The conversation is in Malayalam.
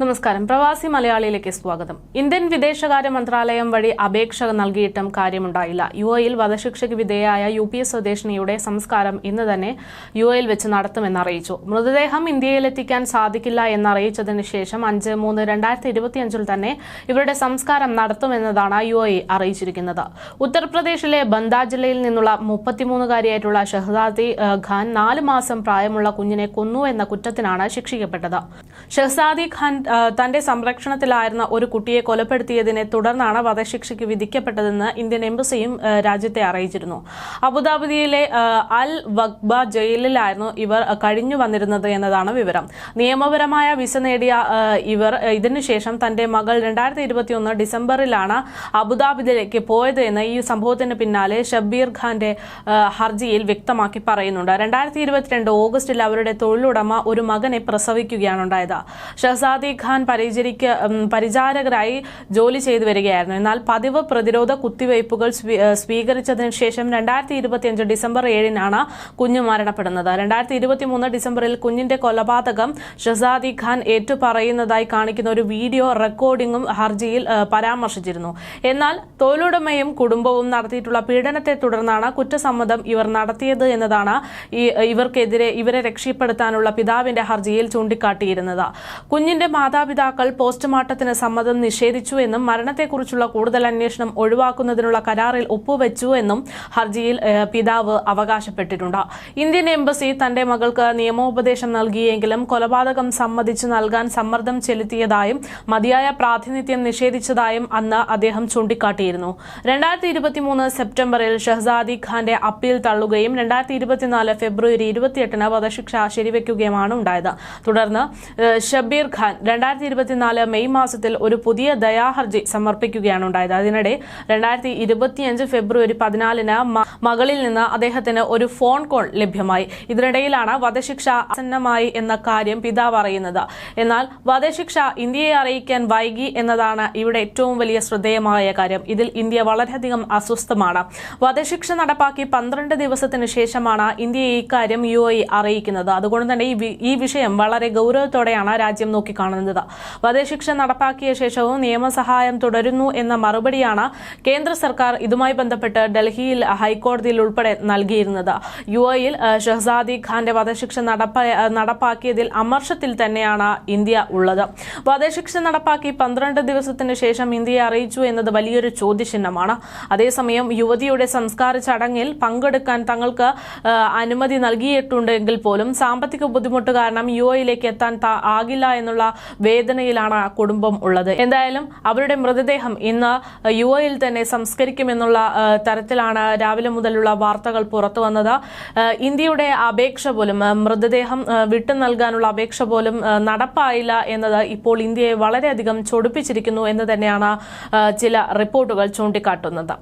നമസ്കാരം. പ്രവാസി മലയാളിയിലേക്ക് സ്വാഗതം. ഇന്ത്യൻ വിദേശകാര്യ മന്ത്രാലയം വഴി അപേക്ഷ നൽകിയിട്ടും കാര്യമുണ്ടായില്ല. യു എയിൽ വധശിക്ഷയ്ക്ക് വിധേയായ യു പി എസ് സ്വദേശിനിയുടെ സംസ്കാരം ഇന്ന് തന്നെ യു എയിൽ വെച്ച് നടത്തുമെന്ന് അറിയിച്ചു. മൃതദേഹം ഇന്ത്യയിലെത്തിക്കാൻ സാധിക്കില്ല എന്നറിയിച്ചതിന് ശേഷം അഞ്ച് മൂന്ന് രണ്ടായിരത്തി ഇരുപത്തിയഞ്ചിൽ തന്നെ ഇവരുടെ സംസ്കാരം നടത്തുമെന്നതാണ് യു എ അറിയിച്ചിരിക്കുന്നത്. ഉത്തർപ്രദേശിലെ ബന്ദ ജില്ലയിൽ നിന്നുള്ള മുപ്പത്തിമൂന്നുകാരിയായിട്ടുള്ള ഷഹസാദി ഏഹ്, ഖാൻ നാല് മാസം പ്രായമുള്ള കുഞ്ഞിനെ കൊന്നു എന്ന കുറ്റത്തിനാണ് ശിക്ഷിക്കപ്പെട്ടത്. ഷഹസാദി ഖാൻ തന്റെ സംരക്ഷണത്തിലായിരുന്ന ഒരു കുട്ടിയെ കൊലപ്പെടുത്തിയതിനെ തുടർന്നാണ് വധശിക്ഷയ്ക്ക് വിധിക്കപ്പെട്ടതെന്ന് ഇന്ത്യൻ എംബസിയും രാജ്യത്തെ അറിയിച്ചിരുന്നു. അബുദാബിയിലെ അൽ വഖ്ബ ജയിലിലായിരുന്നു ഇവർ കഴിഞ്ഞു വന്നിരുന്നത് എന്നതാണ് വിവരം. നിയമപരമായ വിസ നേടിയ ഇവർ ഇതിനുശേഷം തന്റെ മകൾ രണ്ടായിരത്തി ഇരുപത്തിയൊന്ന് ഡിസംബറിലാണ് അബുദാബിയിലേക്ക് പോയത് എന്ന് ഈ സംഭവത്തിന് പിന്നാലെ ഷബീർ ഖാന്റെ ഹർജിയിൽ വ്യക്തമാക്കി പറയുന്നുണ്ട്. രണ്ടായിരത്തി ഇരുപത്തിരണ്ട് ഓഗസ്റ്റിൽ അവരുടെ തൊഴിലുടമ ഒരു മകനെ പ്രസവിക്കുകയാണ് ഉണ്ടായത്. ഷഹസാദി ഖാൻ പരിചരിക്ക പരിചാരകരായി ജോലി ചെയ്തു വരികയായിരുന്നു. എന്നാൽ പതിവ് പ്രതിരോധ കുത്തിവയ്പ്പുകൾ സ്വീകരിച്ചതിനു ശേഷം രണ്ടായിരത്തി ഇരുപത്തിയഞ്ച് ഡിസംബർ ഏഴിനാണ് കുഞ്ഞ് മരണപ്പെടുന്നത്. രണ്ടായിരത്തി ഇരുപത്തിമൂന്ന് ഡിസംബറിൽ കുഞ്ഞിന്റെ കൊലപാതകം ഷസാദി ഖാൻ ഏറ്റുപറയുന്നതായി കാണിക്കുന്ന ഒരു വീഡിയോ റെക്കോർഡിംഗും ഹർജിയിൽ പരാമർശിച്ചിരുന്നു. എന്നാൽ തൊഴിലുടമയും കുടുംബവും നടത്തിയിട്ടുള്ള പീഡനത്തെ തുടർന്നാണ് കുറ്റസമ്മതം ഇവർ നടത്തിയത് എന്നതാണ് ഇവർക്കെതിരെ ഇവരെ രക്ഷപ്പെടുത്താനുള്ള പിതാവിന്റെ ഹർജിയിൽ ചൂണ്ടിക്കാട്ടിയിരുന്നത്. കുഞ്ഞിന്റെ മാതാപിതാക്കൾ പോസ്റ്റ്മോർട്ടത്തിന് സമ്മതം നിഷേധിച്ചു എന്നും മരണത്തെക്കുറിച്ചുള്ള കൂടുതൽ അന്വേഷണം ഒഴിവാക്കുന്നതിനുള്ള കരാറിൽ ഒപ്പുവെച്ചു എന്നും ഹർജിയിൽ പിതാവ് അവകാശപ്പെട്ടിട്ടുണ്ട്. ഇന്ത്യൻ എംബസി തന്റെ മകൾക്ക് നിയമോപദേശം നൽകിയെങ്കിലും കൊലപാതകം സമ്മതിച്ചു നൽകാൻ സമ്മർദ്ദം ചെലുത്തിയതായും മതിയായ പ്രാതിനിധ്യം നിഷേധിച്ചതായും അന്ന് അദ്ദേഹം ചൂണ്ടിക്കാട്ടിയിരുന്നു. രണ്ടായിരത്തി ഇരുപത്തിമൂന്ന് സെപ്റ്റംബറിൽ ഷഹസാദി ഖാന്റെ അപ്പീൽ തള്ളുകയും രണ്ടായിരത്തി ഇരുപത്തിനാല് ഫെബ്രുവരി ഇരുപത്തിയെട്ടിന് വധശിക്ഷ ശരിവെക്കുകയുമാണ് ഉണ്ടായത്. തുടർന്ന് ഷബീർ ഖാൻ രണ്ടായിരത്തി ഇരുപത്തിനാല് മെയ് മാസത്തിൽ ഒരു പുതിയ ദയാഹർജി സമർപ്പിക്കുകയാണ് ഉണ്ടായത്. അതിനിടെ രണ്ടായിരത്തി ഇരുപത്തിയഞ്ച് ഫെബ്രുവരി പതിനാലിന് മകളിൽ നിന്ന് അദ്ദേഹത്തിന് ഒരു ഫോൺ കോൾ ലഭ്യമായി. ഇതിനിടയിലാണ് വധശിക്ഷ ആസന്നമായി എന്ന കാര്യം പിതാവ് അറിയുന്നത്. എന്നാൽ വധശിക്ഷ ഇന്ത്യയെ അറിയിക്കാൻ വൈകി എന്നതാണ് ഇവിടെ ഏറ്റവും വലിയ ശ്രദ്ധേയമായ കാര്യം. ഇതിൽ ഇന്ത്യ വളരെയധികം അസ്വസ്ഥമാണ്. വധശിക്ഷ നടപ്പാക്കി പന്ത്രണ്ട് ദിവസത്തിന് ശേഷമാണ് ഇന്ത്യയെ ഇക്കാര്യം യു അറിയിക്കുന്നത്. അതുകൊണ്ട് തന്നെ ഈ വിഷയം വളരെ ഗൗരവത്തോടെയാണ് രാജ്യം നോക്കിക്കാണുന്നത്. വധശിക്ഷ നടപ്പാക്കിയ ശേഷവും നിയമസഹായം തുടരുന്നു എന്ന മറുപടിയാണ് കേന്ദ്ര സർക്കാർ ഇതുമായി ബന്ധപ്പെട്ട് ഡൽഹിയിൽ ഹൈക്കോടതിയിൽ ഉൾപ്പെടെ നൽകിയിരുന്നത്. യു എയിൽ ഷഹസാദി ഖാന്റെ വധശിക്ഷ നടപ്പാക്കിയതിൽ അമർഷത്തിൽ തന്നെയാണ് ഇന്ത്യ ഉള്ളത്. വധശിക്ഷ നടപ്പാക്കി പന്ത്രണ്ട് ദിവസത്തിന് ശേഷം ഇന്ത്യയെ അറിയിച്ചു എന്നത് വലിയൊരു ചോദ്യചിഹ്നമാണ്. അതേസമയം യുവതിയുടെ സംസ്കാര ചടങ്ങിൽ പങ്കെടുക്കാൻ തങ്ങൾക്ക് അനുമതി നൽകിയിട്ടുണ്ടെങ്കിൽ പോലും സാമ്പത്തിക ബുദ്ധിമുട്ട് കാരണം യു എയിലേക്ക് എത്താൻ ആകില്ല എന്നുള്ള വേദനയിലാണ് ആ കുടുംബം ഉള്ളത്. എന്തായാലും അവരുടെ മൃതദേഹം ഇന്ന് യു എയിൽ തന്നെ സംസ്കരിക്കുമെന്നുള്ള തരത്തിലാണ് രാവിലെ മുതലുള്ള വാർത്തകൾ പുറത്തു വന്നത്. ഇന്ത്യയുടെ അപേക്ഷ പോലും മൃതദേഹം വിട്ടു നൽകാനുള്ള അപേക്ഷ പോലും നടപ്പായില്ല എന്നത് ഇപ്പോൾ ഇന്ത്യയെ വളരെയധികം ചൊടിപ്പിച്ചിരിക്കുന്നു എന്ന് തന്നെയാണ് ചില റിപ്പോർട്ടുകൾ ചൂണ്ടിക്കാട്ടുന്നത്.